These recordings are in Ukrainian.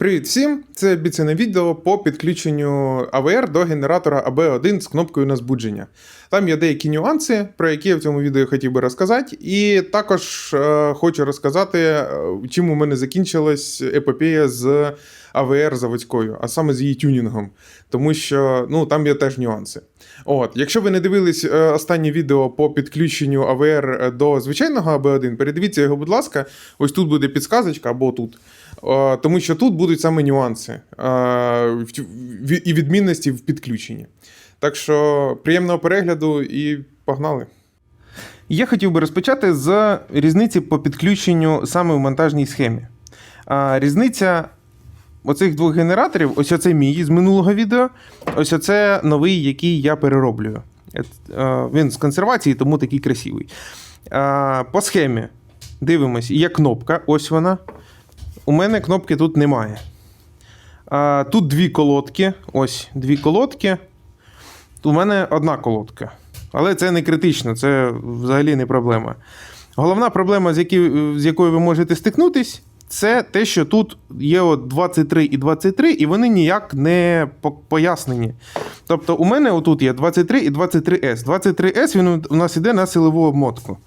Привіт всім! Це обіцяне відео по підключенню AVR до генератора AB1 з кнопкою на збудження. Там є деякі нюанси, про які я в цьому відео хотів би розказати. І також е, хочу розказати, е, чим у мене закінчилась епопея з AVR заводською, а саме з її тюнінгом. Тому що ну, там є теж нюанси. От, якщо ви не дивились е, останнє відео по підключенню AVR до звичайного AB1, передивіться його, будь ласка. Ось тут буде підсказочка або тут. Е, Тому що тут будуть саме нюанси е, і відмінності в підключенні. Так що приємного перегляду і погнали. Я хотів би розпочати з різниці по підключенню саме в монтажній схемі. Різниця оцих двох генераторів, ось оце мій з минулого відео, ось оце новий, який я перероблюю. Е, Він з консервації, тому такий красивий. По схемі дивимось, є кнопка, ось вона. У мене кнопки тут немає. Тут дві колодки. Ось дві колодки. У мене одна колодка. Але це не критично, це взагалі не проблема. Головна проблема, з якою ви можете стикнутись, це те, що тут є от 23 і 23, і вони ніяк не пояснені. Тобто, у мене отут є 23 і 23S. 23S він у нас іде на силову обмотку.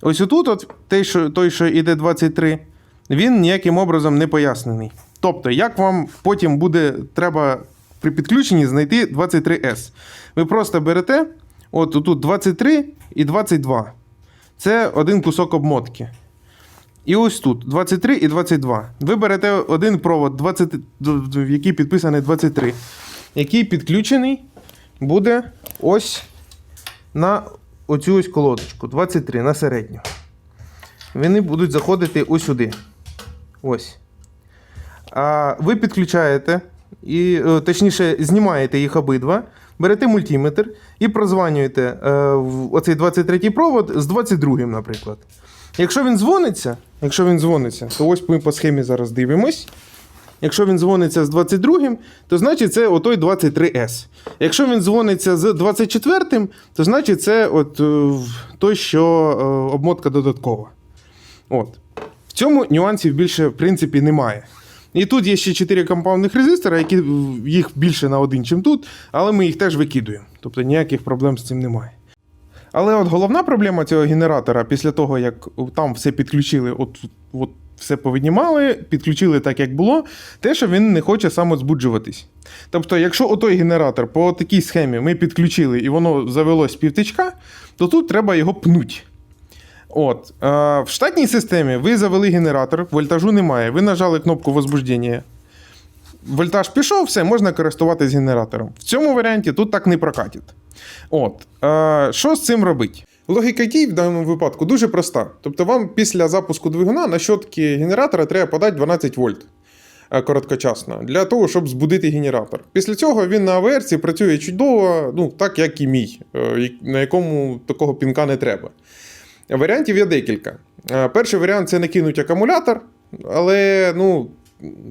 Ось отут, от, той, що, той, що іде 23, він ніяким образом не пояснений. Тобто, як вам потім буде треба при підключенні знайти 23S? Ви просто берете от тут 23 і 22. Це один кусок обмотки. І ось тут 23 і 22. Ви берете один провод, 20, в який підписаний 23, який підключений буде ось на оцю ось колодочку 23 на середню. Вони будуть заходити ось сюди. Ось. А ви підключаєте, і, е, точніше, знімаєте їх обидва, берете мультиметр і прозванюєте е, оцей 23 провод з 22, наприклад. Якщо він дзвониться, якщо він дзвониться, то ось ми по схемі зараз дивимось. Якщо він дзвониться з 22-м, то значить це отой 23S. Якщо він дзвониться з 24-м, то значить це от е, той, що е, обмотка додаткова. От. В цьому нюансів більше, в принципі, немає. І тут є ще 4 компаундних резистора, які е, їх більше на один, чим тут, але ми їх теж викидуємо. Тобто ніяких проблем з цим немає. Але от головна проблема цього генератора, після того, як там все підключили, от, от все повіднімали, підключили так, як було, те, що він не хоче самозбуджуватись. Тобто, якщо отой генератор по такій схемі ми підключили і воно завелось півтичка, то тут треба його пнуть. От, е, в штатній системі ви завели генератор, вольтажу немає. Ви нажали кнопку возбуждення. Вольтаж пішов, все, можна користуватись генератором. В цьому варіанті тут так не прокатить. От, е, що з цим робити? Логіка дій в даному випадку дуже проста. Тобто, вам після запуску двигуна на щотки генератора треба подати 12 вольт е, короткочасно для того, щоб збудити генератор. Після цього він на АВРці працює чудово, ну так як і мій, е, на якому такого пінка не треба. Варіантів є декілька. Е, Перший варіант це накинуть акумулятор, але, ну,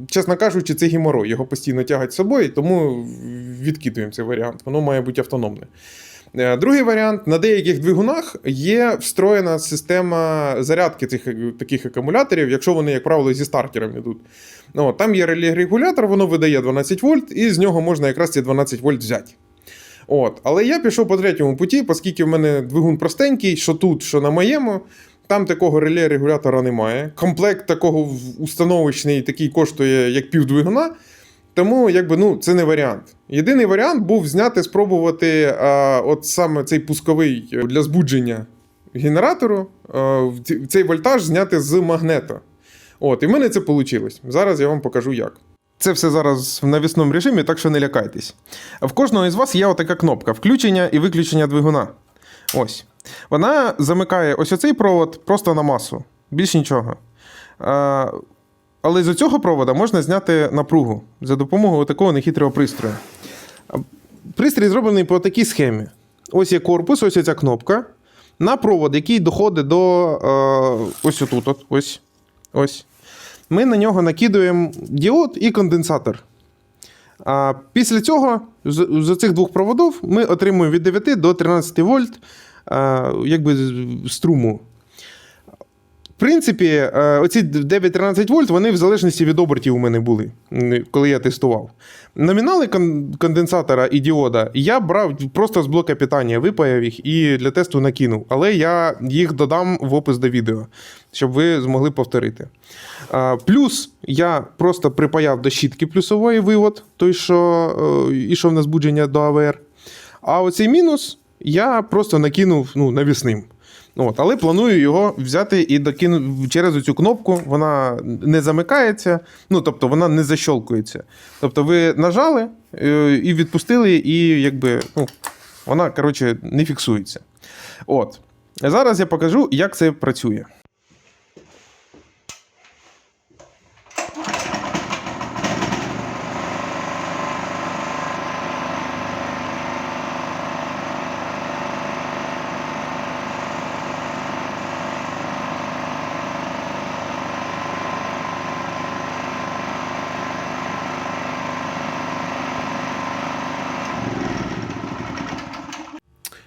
чесно кажучи, це геморой. Його постійно тягать з собою, тому відкидуємо цей варіант. Воно має бути автономне. Е, Другий варіант: на деяких двигунах є встроєна система зарядки цих е, таких акумуляторів, якщо вони, як правило, зі стартером йдуть. Ну, там є реле-регулятор, воно видає 12 вольт, і з нього можна якраз ці 12 вольт взяти. От. Але я пішов по третьому путі, оскільки в мене двигун простенький, що тут, що на моєму. Там такого реле регулятора немає. Комплект такого установочний такий коштує як пів двигуна. Тому якби, ну, це не варіант. Єдиний варіант був зняти, спробувати а, от саме цей пусковий для збудження генератору, а, цей вольтаж зняти з магнета. От, і в мене це вийшло. Зараз я вам покажу як. Це все зараз в навісному режимі, так що не лякайтесь. В кожного із вас є отака кнопка включення і виключення двигуна. Ось. Вона замикає ось оцей провод просто на масу. Більш нічого. Але з цього провода можна зняти напругу за допомогою такого нехитрого пристрою. Пристрій зроблений по такій схемі. Ось є корпус, ось ця кнопка. На провод, який доходить до ось отут. От, ось. ось. Ми на нього накидуємо діод і конденсатор. А після цього з, з цих двох проводів ми отримуємо від 9 до 13 вольт якби, струму. принципі, е, оці 9-13 вольт, вони в залежності від обертів у мене були, коли я тестував. Номінали конденсатора і діода я брав просто з блока питання, випаяв їх і для тесту накинув. Але я їх додам в опис до відео, щоб ви змогли повторити. Плюс я просто припаяв до щітки плюсової вивод, той, що е, ішов на збудження до АВР. А оцей мінус я просто накинув ну, навісним. От, але планую його взяти і докину через цю кнопку. Вона не замикається, ну тобто вона не защолкується. Тобто ви нажали е, і відпустили, і якби ну, вона коротше не фіксується. От. Зараз я покажу, як це працює.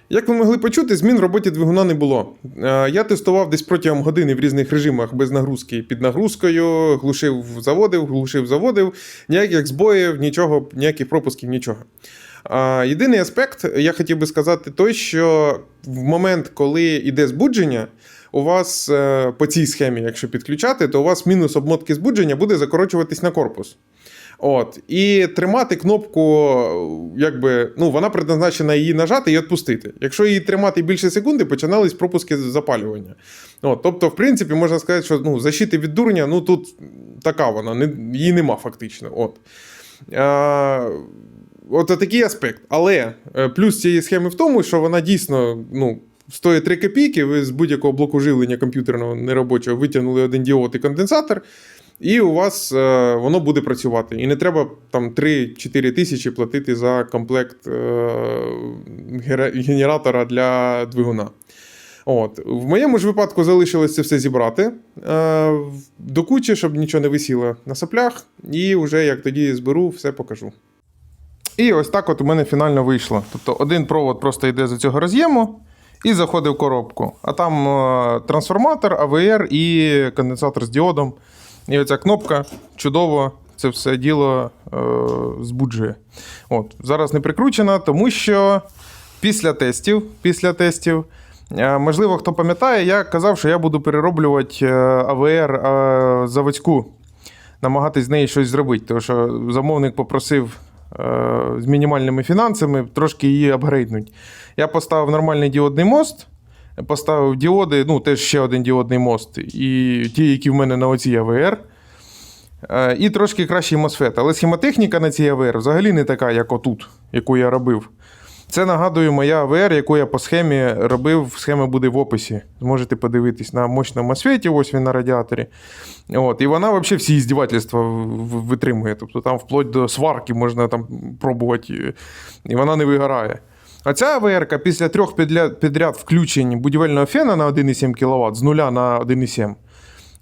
Як ви могли почути, змін в роботі двигуна не було. Е, Я тестував десь протягом години в різних режимах без нагрузки під нагрузкою, глушив, заводив, глушив, заводив, ніяких збоїв, нічого, ніяких пропусків, нічого. Єдиний аспект, я хотів би сказати, той, що в момент, коли йде збудження, у вас е, по цій схемі, якщо підключати, то у вас мінус обмотки збудження буде закорочуватись на корпус. От. І тримати кнопку, якби, ну, вона предназначена її нажати і відпустити. Якщо її тримати більше секунди, починались пропуски запалювання. От, тобто, в принципі, можна сказати, що ну, защити від дурня, ну тут така вона, не, її нема фактично. От. А, от такий аспект. Але е, плюс цієї схеми в тому, що вона дійсно ну, стоїть 3 копійки, ви з будь-якого блоку живлення комп'ютерного неробочого витягнули один діод і конденсатор. І у вас е, воно буде працювати. І не треба там 3-4 тисячі платити за комплект е, генератора для двигуна. От. В моєму ж випадку залишилось це все зібрати е, до кучі, щоб нічого не висіло на соплях. І вже як тоді зберу, все покажу. І ось так от у мене фінально вийшло. Тобто один провод просто йде з цього роз'єму і заходить в коробку. А там е, трансформатор, АВР і конденсатор з діодом. І оця кнопка чудово це все діло е, збуджує. От, зараз не прикручена, тому що після тестів, після тестів, е, можливо, хто пам'ятає, я казав, що я буду перероблювати е, АВР е, заводську, намагатись з неї щось зробити. Тому що замовник попросив з мінімальними фінансами трошки її апгрейднуть. Я поставив нормальний діодний мост. Поставив діоди, ну теж ще один діодний мост, і ті, які в мене на оцій АВР. Е, І трошки кращий MOSFET. Але схемотехніка на цій АВР взагалі не така, як отут, яку я робив. Це нагадує моя АВР, яку я по схемі робив. Схема буде в описі. Зможете подивитись на мощному MOSFET, ось він на радіаторі. От, і вона взагалі всі здівательства витримує. Тобто там вплоть до сварки можна там пробувати, і вона не вигорає. А ця АВР після трьох підряд, включень будівельного фена на 1,7 кВт з нуля на 1,7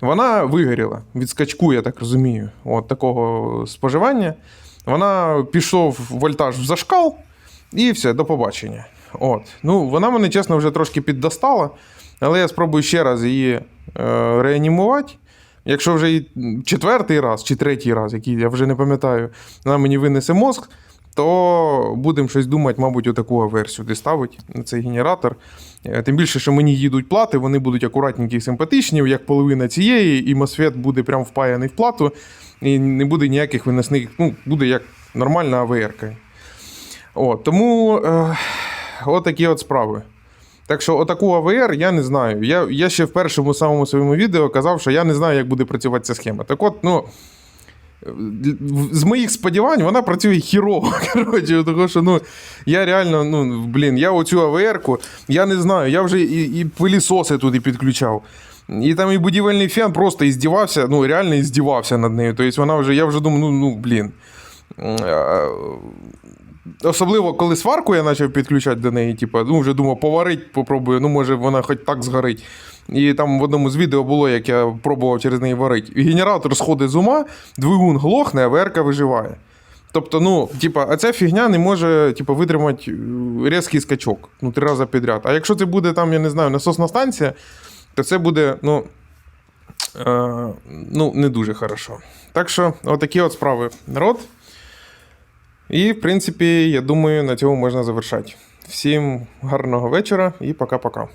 вона вигоріла від скачку, я так розумію, от такого споживання. Вона пішов вольтаж в зашкал, і все, до побачення. От. Ну, вона мене, чесно, вже трошки піддостала, але я спробую ще раз її е, реанімувати. Якщо вже і четвертий раз чи третій раз, який я вже не пам'ятаю, вона мені винесе мозк, то будемо щось думати, мабуть, отаку версію, де ставить на цей генератор. Е, Тим більше, що мені їдуть плати, вони будуть акуратненькі і симпатичні, як половина цієї, і MOSFET буде прям впаяний в плату, і не буде ніяких виносних, ну, буде як нормальна АВР. От, тому е, отакі от справи. Так що отаку АВР я не знаю. Я, я ще в першому самому своєму відео казав, що я не знаю, як буде працювати ця схема. Так от, ну. З моїх сподівань вона працює хірово. Коротше, тому що ну, я реально, ну, блін, я оцю АВР-ку, я не знаю, я вже і, і пилісоси туди підключав. І там і будівельний фен просто іздівався, ну реально іздівався над нею. Тобто вона вже, я вже думаю, ну, ну блін. Е, Особливо, коли сварку я почав підключати до неї, типу, ну, вже думав, поварить, попробую, ну, може, вона хоч так згорить. І там в одному з відео було, як я пробував через неї варити. Генератор сходить з ума, двигун глохне, а ВРК виживає. Тобто, ну, типа, а ця фігня не може типа, витримати е, різкий скачок ну, три рази підряд. А якщо це буде там, я не знаю, насосна станція, то це буде, ну. е, ну, не дуже хорошо. Так що, отакі от справи, народ. І, в принципі, я думаю, на цьому можна завершати. Всім гарного вечора і пока-пока.